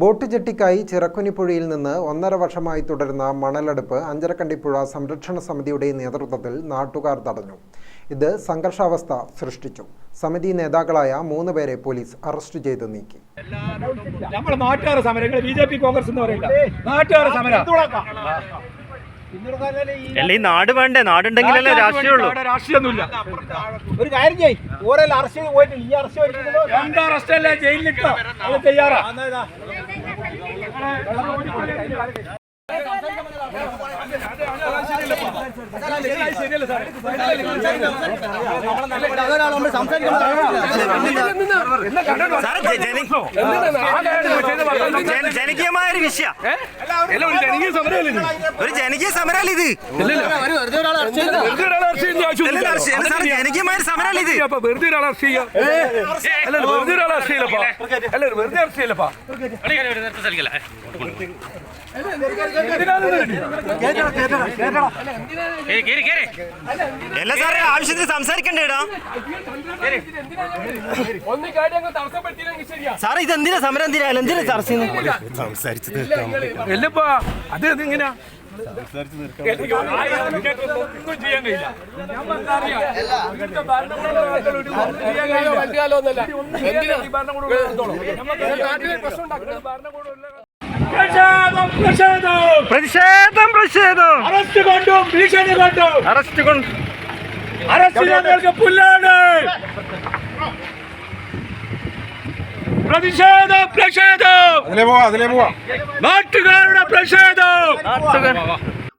Boat ജെട്ടിക്കായി ചിറക്കുനിപ്പുഴയിൽ നിന്ന് ഒന്നര വർഷമായി തുടരുന്ന മണലെടുപ്പ് അഞ്ചരക്കണ്ടിപ്പുഴ സംരക്ഷണ സമിതിയുടെ നേതൃത്വത്തിൽ നാട്ടുകാർ തടഞ്ഞു. ഇത് സംഘർഷാവസ്ഥ സൃഷ്ടിച്ചു. സമിതി നേതാക്കളായ മൂന്ന് പേരെ പോലീസ് അറസ്റ്റ് ചെയ്ത് നീക്കി. നമ്മളെ നാട്ടുകാര സമരം ബി ജെ പി കോൺഗ്രസ് എന്ന് പറയില്ല. നാട്ടുകാര സമരം. അല്ല ഈ നാട് വേണ്ടേ? നാടുണ്ടെങ്കിലല്ലേ രാഷ്ട്രീയമുള്ളൂ. രാഷ്ട്രീയമൊന്നുമില്ല ഒരു കാര്യം ചെയ്യ്. ഓരോ അറസ്റ്റ് പോയിട്ട് ഈ അറസ്റ്റ് എന്താ അറസ്റ്റ് അല്ലേ ജയിലിലിട്ടോ അത് തയ്യാറാ ஓடி போய் அந்த ജനകീയമായ ഒരു വിഷയം ഒരു ജനകീയ സമരമല്ല ഇത് ജനകീയമായ സമരമല്ല ഇത് വെറുതെ ഒരാൾ അറസ്റ്റ് ചെയ്യാം വെറുതെ ഒരാൾ അറസ്റ്റ് ചെയ്യലപ്പാ അല്ല വെറുതെ അറസ്റ്റ് ചെയ്യലപ്പാ എല്ലാ സാറേ ആവശ്യത്തിന് സംസാരിക്കണ്ടേടാ. സാറേ ഇത് എന്തിനാ സമരം? എന്തിനാ? എന്തിനാ ചർച്ച സംസാരിച്ചത് എല്ലപ്പാ അത് എങ്ങനെയാ ഭരണകൂടം പ്രതിഷേധം പ്രതിഷേധം. പ്രതിഷേധം പ്രതിഷേധം. അറസ്റ്റ് കൊണ്ടും ഭീഷണി കൊണ്ടും. അറസ്റ്റ് കൊണ്ട് അറസ്റ്റ് ഞങ്ങൾക്ക് പുല്ലാണ്. പ്രതിഷേധം പ്രതിഷേധം. നാട്ടുകാരുടെ പ്രതിഷേധം.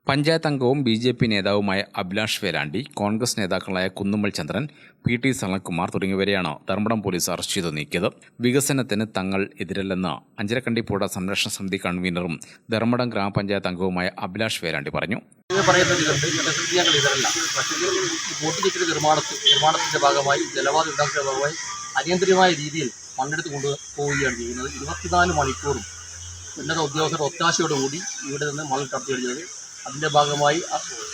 പഞ്ചായത്ത് അംഗവും ബി ജെ പി നേതാവുമായ അഭിലാഷ് വേലാണ്ടി കോൺഗ്രസ് നേതാക്കളായ കുന്നുമ്മൽ ചന്ദ്രൻ പി ടി സനൽകുമാർ തുടങ്ങിയവരെയാണ് ധർമ്മടം പോലീസ് അറസ്റ്റ് ചെയ്ത് നീക്കിയത്. വികസനത്തിന് തങ്ങൾ എതിരല്ലെന്ന് അഞ്ചരക്കണ്ടിപ്പുഴ സംരക്ഷണ സമിതി കൺവീനറും ധർമ്മടം ഗ്രാമപഞ്ചായത്ത് അംഗവുമായ അഭിലാഷ് വേലാണ്ടി പറഞ്ഞു. ഞങ്ങൾ ഇതല്ല പക്ഷേ ഈ നിർമ്മാണത്തിൽ നിർമ്മാണത്തിന്റെ ഭാഗമായി ജലപാത ഉണ്ടാക്കിയ ഭാഗമായി അനിയന്ത്രിതമായ രീതിയിൽ മണ്ണെടുത്ത് കൊണ്ട് പോവുകയാണ് ചെയ്യുന്നത്. ഇരുപത്തിനാല് മണിക്കൂറും ഉന്നത ഉദ്യോഗസ്ഥരുടെ ഒത്താശയോടുകൂടി ഇവിടെ നിന്ന് മണൽ കടത്തിയെടുക്കുന്നത് അതിന്റെ ഭാഗമായി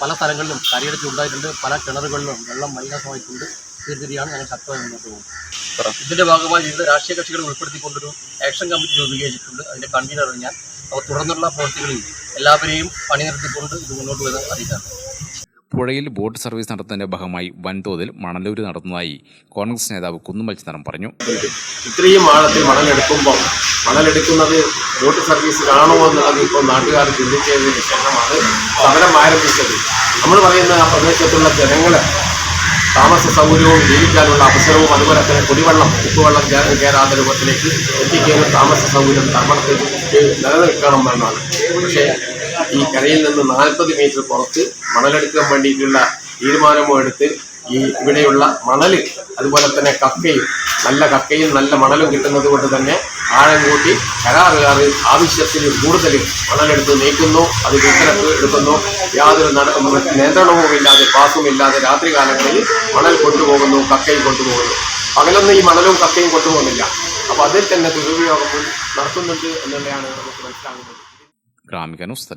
പല സ്ഥലങ്ങളിലും കരയടച്ച് ഉണ്ടായിട്ടുണ്ട് പല കിണറുകളിലും വെള്ളം മലിനമായിട്ടുണ്ട്. ഇതിനെതിരെയാണ് ഞങ്ങൾ ശക്തമായി മുന്നോട്ട് പോകുന്നത്. ഇതിന്റെ ഭാഗമായി വിവിധ രാഷ്ട്രീയ കക്ഷികളെ ഉൾപ്പെടുത്തിക്കൊണ്ടൊരു ആക്ഷൻ കമ്മിറ്റി രൂപീകരിച്ചിട്ടുണ്ട്. അതിന്റെ കൺവീനർ ഞാൻ. അവർ തുടർന്നുള്ള പ്രവർത്തികളിൽ എല്ലാവരെയും പണിനിർത്തിക്കൊണ്ട് ഇത് മുന്നോട്ട് വരുന്ന അറിയിക്കാണ് പുഴയിൽ ബോട്ട് സർവീസ് നടത്തുന്നതിന്റെ ഭാഗമായി വൻതോതിൽ മണലൂര് നടത്തുന്നതായി കോൺഗ്രസ് നേതാവ് കുന്നുമൽ ചന്ദ്രൻ പറഞ്ഞു. ഇത്രയും ആഴത്തിൽ മണലെടുക്കുമ്പോൾ മണലെടുക്കുന്നത് ബോട്ട് സർവീസിലാണോ എന്നുള്ളത് ഇപ്പോൾ നാട്ടുകാർ ചിന്തിച്ചതിന് ശേഷമാണ് സമരം ആരംഭിച്ചത്. നമ്മൾ പറയുന്ന ആ പ്രദേശത്തുള്ള ജനങ്ങൾ താമസ സൗകര്യവും ജീവിക്കാനുള്ള അവസരവും അതുപോലെ തന്നെ കുടിവെള്ളം ഉപ്പുവെള്ളം കയറാത്ത രൂപത്തിലേക്ക് എത്തിക്കുന്ന താമസ സൗകര്യം ധർമ്മത്തിൽ നിലനിൽക്കണം എന്നാണ്. പക്ഷേ ഈ കരയിൽ നിന്ന് നാൽപ്പത് മീറ്റർ പുറത്ത് മണലെടുക്കാൻ വേണ്ടിയിട്ടുള്ള തീരുമാനമോ എടുത്ത് ഈ ഇവിടെയുള്ള മണൽ അതുപോലെ തന്നെ കക്കയും നല്ല കക്കയും നല്ല മണലും കിട്ടുന്നത് കൊണ്ട് തന്നെ ആഴം കൂട്ടി കരാറുകാർ ആവശ്യത്തിന് കൂടുതൽ മണലെടുത്ത് നീക്കുന്നു അത് വിൽപ്പനക്ക് എടുക്കുന്നു. യാതൊരു നിയന്ത്രണവും ഇല്ലാതെ പാസും ഇല്ലാതെ രാത്രി കാലങ്ങളിൽ മണൽ കൊണ്ടുപോകുന്നു കക്കയും കൊണ്ടുപോകുന്നു. പകലൊന്നും ഈ മണലും കക്കയും കൊണ്ടുപോകുന്നില്ല. അപ്പോൾ അതിൽ തന്നെ ദുരുപയോഗം നടത്തുന്നുണ്ട് എന്നുള്ളതാണ് നമുക്ക് മനസ്സിലാകുന്നത്. ഗ്രാമിക ന്യൂസ്